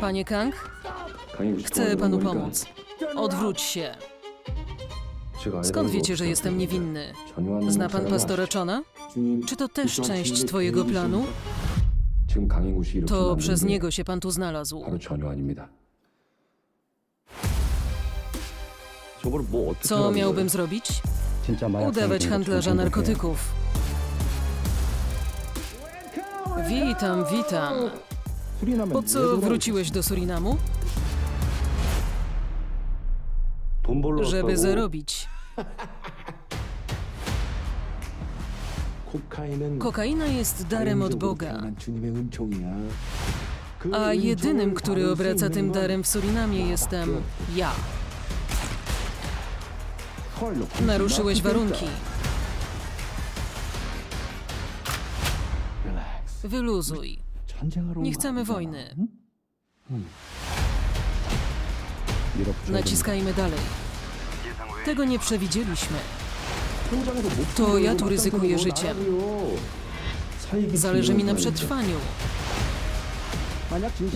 Panie Kang, chcę panu pomóc. Odwróć się. Skąd wiecie, że jestem niewinny? Zna pan pastora Chona? Czy to też część twojego planu? To przez niego się pan tu znalazł. Co miałbym zrobić? Udawać handlarza narkotyków. Witam, witam. Po co wróciłeś do Surinamu? Żeby zarobić. Kokaina jest darem od Boga. A jedynym, który obraca tym darem w Surinamie jestem ja. Naruszyłeś warunki. Wyluzuj. Nie chcemy wojny. Naciskajmy dalej. Tego nie przewidzieliśmy. To ja tu ryzykuję życiem. Zależy mi na przetrwaniu.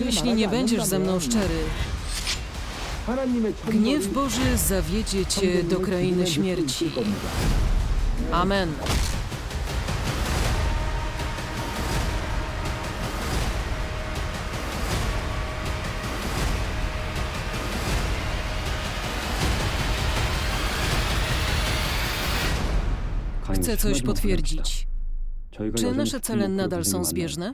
Jeśli nie będziesz ze mną szczery, gniew Boży zawiedzie cię do krainy śmierci. Amen. Chcę coś potwierdzić. Czy nasze cele nadal są zbieżne?